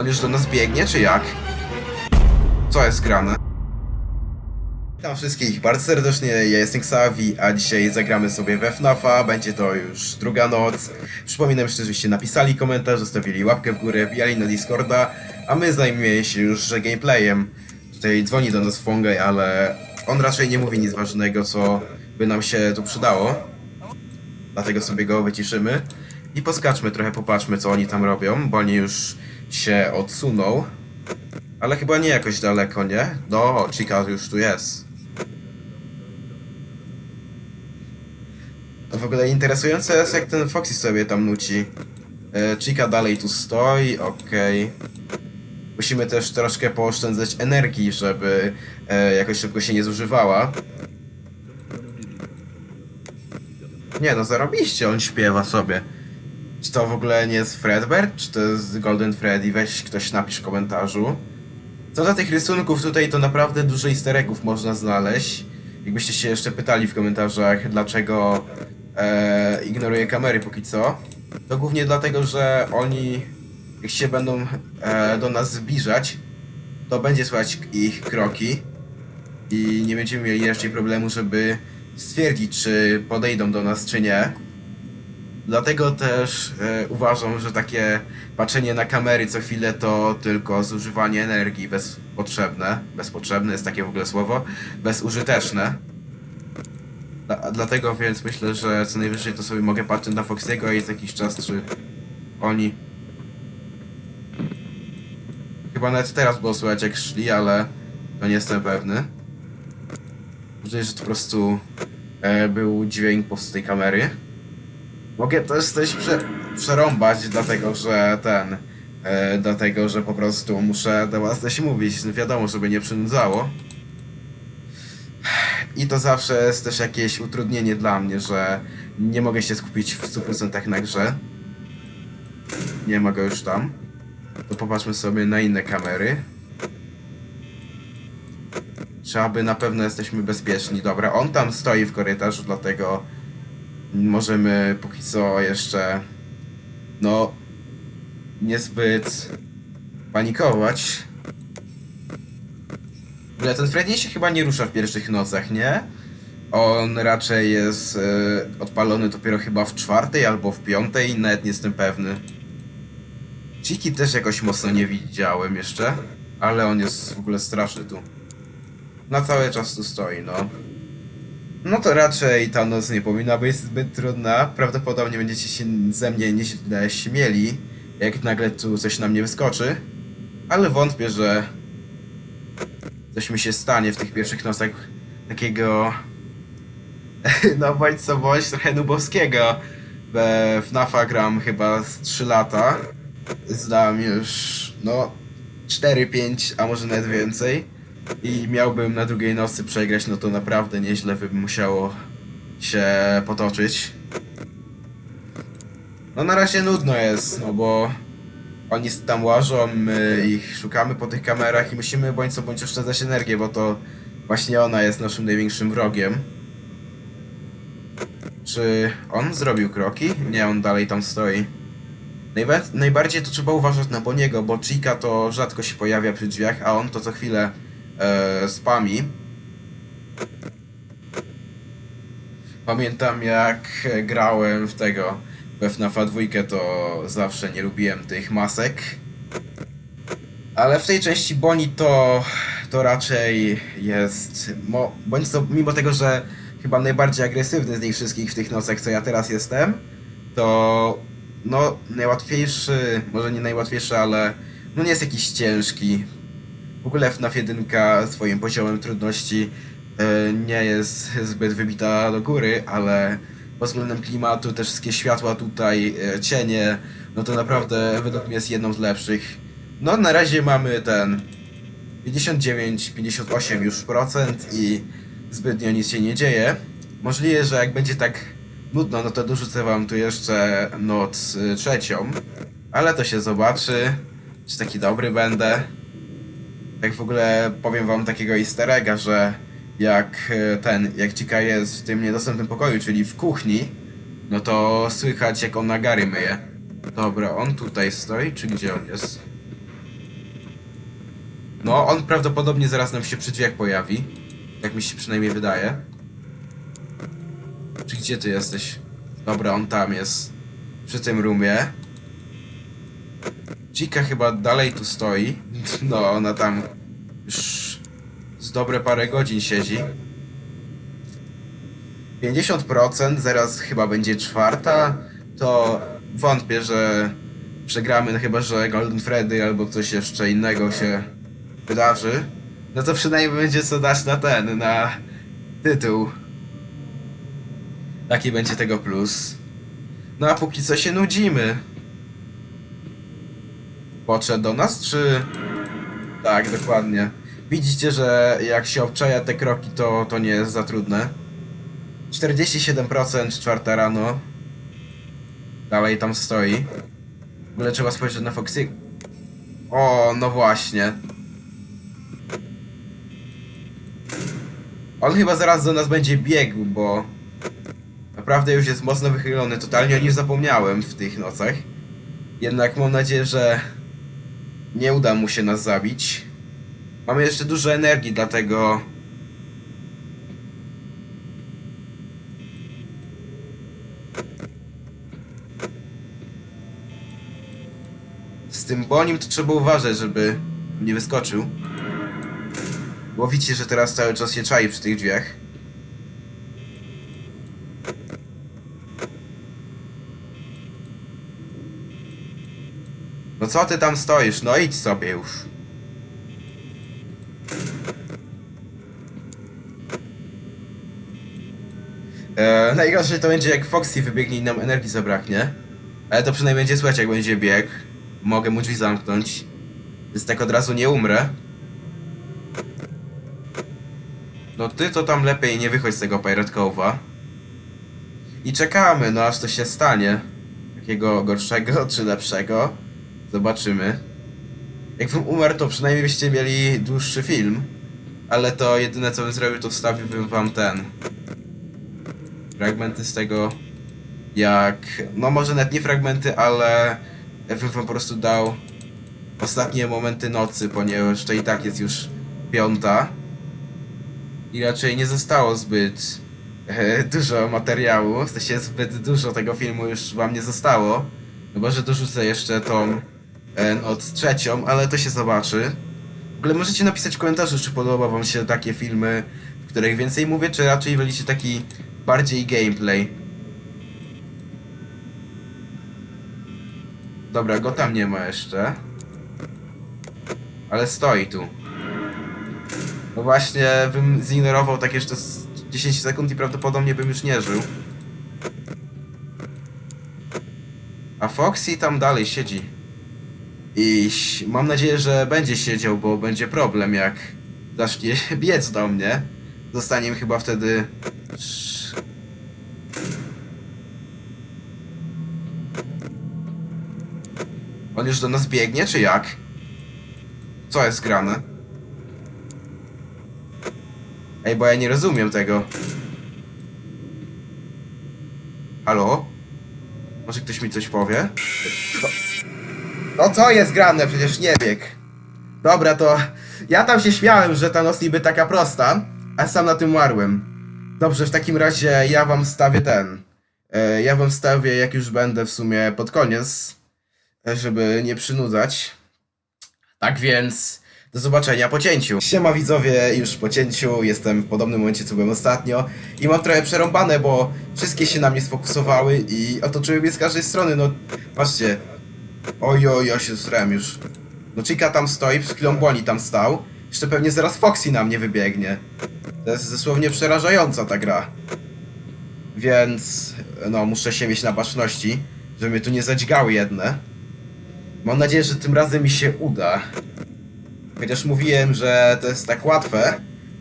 On już do nas biegnie, czy jak? Co jest grane? Witam wszystkich bardzo serdecznie, ja jestem Xavi, a dzisiaj zagramy sobie we FNAFa, będzie to już druga noc. Przypominam jeszcze, żebyście napisali komentarz, zostawili łapkę w górę, wbijali na Discorda, a my zajmiemy się już gameplayem. Tutaj dzwoni do nas Fongaj, ale on raczej nie mówi nic ważnego, co by nam się tu przydało. Dlatego sobie go wyciszymy i poskaczmy trochę, popatrzmy co oni tam robią, bo oni już się odsuną. Ale chyba nie jakoś daleko, nie? No, Chica już tu jest. To w ogóle interesujące jest, jak ten Foxy sobie tam nuci. E, Chica dalej tu stoi, okej. Musimy też troszkę pooszczędzać energii, żeby e, jakoś szybko się nie zużywała. Nie no, zarobiście on śpiewa sobie. Czy to w ogóle nie jest Fredbert, czy to jest Golden Freddy? Weź ktoś napisz w komentarzu. Co do tych rysunków tutaj to naprawdę dużo easter eggów można znaleźć. Jakbyście się jeszcze pytali w komentarzach, dlaczego e, ignoruję kamery póki co, to głównie dlatego, że oni jak się będą e, do nas zbliżać, to będzie słychać ich kroki i nie będziemy mieli raczej problemu, żeby stwierdzić, czy podejdą do nas, czy nie. Dlatego też e, uważam, że takie patrzenie na kamery co chwilę to tylko zużywanie energii bezpotrzebne. Bezpotrzebne jest takie w ogóle słowo. Bezużyteczne. Dla, dlatego więc myślę, że co najwyżej to sobie mogę patrzeć na Foxy'ego i jest jakiś czas, czy oni... Chyba nawet teraz było słychać jak szli, ale to nie jestem pewny. Możliwe, że to po prostu e, był dźwięk po prostu tej kamery. Mogę też coś prze, przerąbać, dlatego że ten. E, dlatego, że po prostu muszę do was coś mówić. Wiadomo, żeby nie przynudzało. I to zawsze jest też jakieś utrudnienie dla mnie, że nie mogę się skupić w 100% na grze. Nie mogę już tam. To popatrzmy sobie na inne kamery. Czy aby na pewno jesteśmy bezpieczni. Dobra, on tam stoi w korytarzu, dlatego możemy póki co jeszcze no niezbyt panikować. Ale ten Freddy się chyba nie rusza w pierwszych nocach, nie? On raczej jest e, odpalony dopiero chyba w czwartej albo w piątej, nawet nie jestem pewny. Chiki też jakoś mocno nie widziałem jeszcze, ale on jest w ogóle straszny tu. Na cały czas tu stoi, no. No to raczej ta noc nie powinna być zbyt trudna. Prawdopodobnie będziecie się ze mnie nieźle śmieli, jak nagle tu coś na mnie wyskoczy. Ale wątpię, że coś mi się stanie w tych pierwszych nocach takiego... no bądź co bądź, trochę nubowskiego. We FNAFa gram chyba z 3 lata. Znam już, no, 4-5, a może nawet więcej i miałbym na drugiej nocy przegrać, no to naprawdę nieźle by musiało się potoczyć. No na razie nudno jest, no bo oni tam łażą, my ich szukamy po tych kamerach i musimy bądź co bądź oszczędzać energię, bo to właśnie ona jest naszym największym wrogiem. Czy on zrobił kroki? Nie, on dalej tam stoi. Najwa- najbardziej to trzeba uważać na Boniego, bo Chica to rzadko się pojawia przy drzwiach, a on to co chwilę e, spami. Pamiętam jak grałem w tego we FNAFa 2, to zawsze nie lubiłem tych masek. Ale w tej części Boni to, to raczej jest. Mo, bądź to, mimo tego, że chyba najbardziej agresywny z nich wszystkich w tych nocach, co ja teraz jestem, to no najłatwiejszy, może nie najłatwiejszy, ale no nie jest jakiś ciężki. W ogóle FNAF 1 swoim poziomem trudności e, nie jest zbyt wybita do góry, ale pod względem klimatu, też wszystkie światła tutaj, e, cienie, no to naprawdę według mnie jest jedną z lepszych. No na razie mamy ten 59-58 już procent i zbytnio nic się nie dzieje. Możliwe, że jak będzie tak nudno, no to dorzucę wam tu jeszcze noc y, trzecią, ale to się zobaczy, czy taki dobry będę. Tak w ogóle powiem wam takiego easter egga, że jak e, ten, jak Chica jest w tym niedostępnym pokoju, czyli w kuchni, no to słychać jak on nagary myje. Dobra, on tutaj stoi, czy gdzie on jest? No, on prawdopodobnie zaraz nam się przy drzwiach pojawi. Jak mi się przynajmniej wydaje. Czy gdzie ty jesteś? Dobra, on tam jest. Przy tym roomie. Chica chyba dalej tu stoi. No, ona tam już z dobre parę godzin siedzi. 50%, zaraz chyba będzie czwarta, to wątpię, że przegramy, no chyba, że Golden Freddy albo coś jeszcze innego się wydarzy. No to przynajmniej będzie co dać na ten, na tytuł. Taki będzie tego plus. No a póki co się nudzimy. Podszedł do nas, czy... Tak, dokładnie. Widzicie, że jak się obczaja te kroki, to, to nie jest za trudne. 47% czwarta rano. Dalej tam stoi. W ogóle trzeba spojrzeć na Foxy. O, no właśnie. On chyba zaraz do nas będzie biegł, bo naprawdę już jest mocno wychylony. Totalnie o nim zapomniałem w tych nocach. Jednak mam nadzieję, że nie uda mu się nas zabić. Mamy jeszcze dużo energii, dlatego Z tym bonim to trzeba uważać, żeby nie wyskoczył. Bo widzicie, że teraz cały czas się czai przy tych drzwiach. No co ty tam stoisz? No idź sobie już. Eee, najgorsze to będzie jak Foxy wybiegnie i nam energii zabraknie. Ale to przynajmniej będzie słychać jak będzie bieg. Mogę mu drzwi zamknąć. Więc tak od razu nie umrę. No ty to tam lepiej nie wychodź z tego Pirate Cove'a. I czekamy, no aż to się stanie. Takiego gorszego czy lepszego. Zobaczymy. Jakbym umarł, to przynajmniej byście mieli dłuższy film. Ale to jedyne co bym zrobił, to wstawiłbym wam ten. Fragmenty z tego, jak. No może nawet nie fragmenty, ale ja bym wam po prostu dał ostatnie momenty nocy, ponieważ to i tak jest już piąta. I raczej nie zostało zbyt e, dużo materiału, w sensie zbyt dużo tego filmu już wam nie zostało. Chyba, że dorzucę jeszcze tą noc trzecią, ale to się zobaczy. W ogóle możecie napisać w komentarzu, czy podoba wam się takie filmy, w których więcej mówię, czy raczej wolicie taki bardziej gameplay. Dobra, go tam nie ma jeszcze. Ale stoi tu. No właśnie, bym zignorował tak jeszcze z 10 sekund i prawdopodobnie bym już nie żył. A Foxy tam dalej siedzi. I mam nadzieję, że będzie siedział, bo będzie problem, jak zacznie biec do mnie. Zostanie mi chyba wtedy... On już do nas biegnie, czy jak? Co jest grane? Ej, bo ja nie rozumiem tego. Halo? Może ktoś mi coś powie? No, no co jest grane? Przecież nie bieg. Dobra, to ja tam się śmiałem, że ta noc niby taka prosta, a sam na tym umarłem. Dobrze, w takim razie ja wam stawię ten. E, ja wam stawię, jak już będę w sumie pod koniec, e, żeby nie przynudzać. Tak więc do zobaczenia po cięciu. Siema widzowie, już po cięciu, jestem w podobnym momencie co byłem ostatnio i mam trochę przerąbane, bo wszystkie się na mnie sfokusowały i otoczyły mnie z każdej strony, no patrzcie. Oj, oj, ja się zrem już. No Chica tam stoi, przed chwilą Bonnie tam stał, jeszcze pewnie zaraz Foxy na mnie wybiegnie. To jest dosłownie przerażająca ta gra. Więc, no, muszę się mieć na baczności, żeby mnie tu nie zadźgały jedne. Mam nadzieję, że tym razem mi się uda. Chociaż mówiłem, że to jest tak łatwe,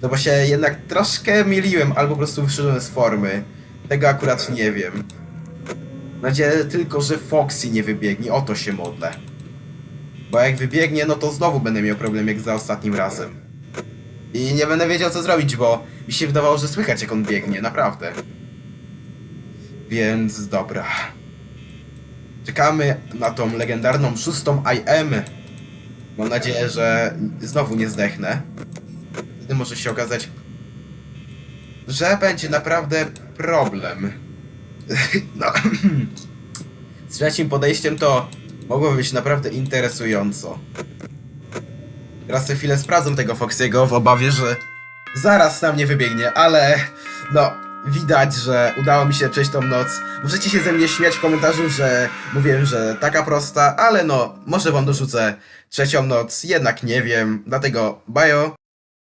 to bo się jednak troszkę myliłem, albo po prostu wyszedłem z formy. Tego akurat nie wiem. Nadzieję tylko, że Foxy nie wybiegnie, o to się modlę. Bo jak wybiegnie, no to znowu będę miał problem jak za ostatnim razem. I nie będę wiedział co zrobić, bo mi się wydawało, że słychać jak on biegnie, naprawdę. Więc dobra. Czekamy na tą legendarną szóstą IM. Mam nadzieję, że znowu nie zdechnę. Wtedy może się okazać, że będzie naprawdę problem. No. Z trzecim podejściem to mogło być naprawdę interesująco. Teraz za chwilę sprawdzam tego Foxiego w obawie, że zaraz na mnie wybiegnie, ale no, widać, że udało mi się przejść tą noc. Możecie się ze mnie śmiać w komentarzu, że mówiłem, że taka prosta, ale no, może wam dorzucę trzecią noc, jednak nie wiem, dlatego bajo.